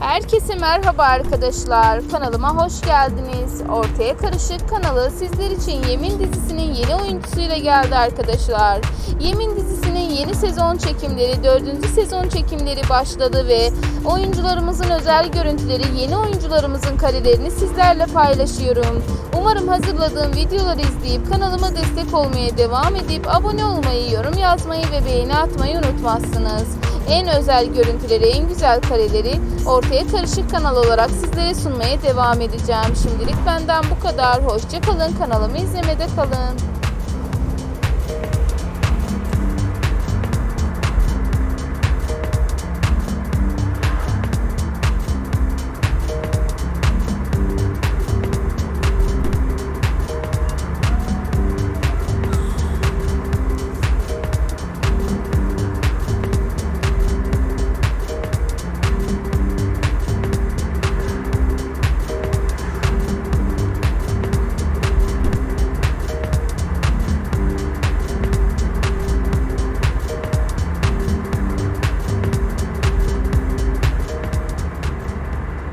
Herkese merhaba arkadaşlar. Kanalıma hoş geldiniz. Ortaya Karışık kanalı sizler için Yemin dizisinin yeni oyuncusuyla geldi arkadaşlar. Yemin dizisinin yeni sezon çekimleri, 4. sezon çekimleri başladı ve oyuncularımızın özel görüntüleri, yeni oyuncularımızın karelerini sizlerle paylaşıyorum. Umarım hazırladığım videoları izleyip kanalıma destek olmaya devam edip abone olmayı, yorum yazmayı ve beğeni atmayı unutmazsınız. En özel görüntüleri, en güzel kareleri ortaya karışık kanal olarak sizlere sunmaya devam edeceğim. Şimdilik benden bu kadar. Hoşçakalın. Kanalımı izlemede kalın.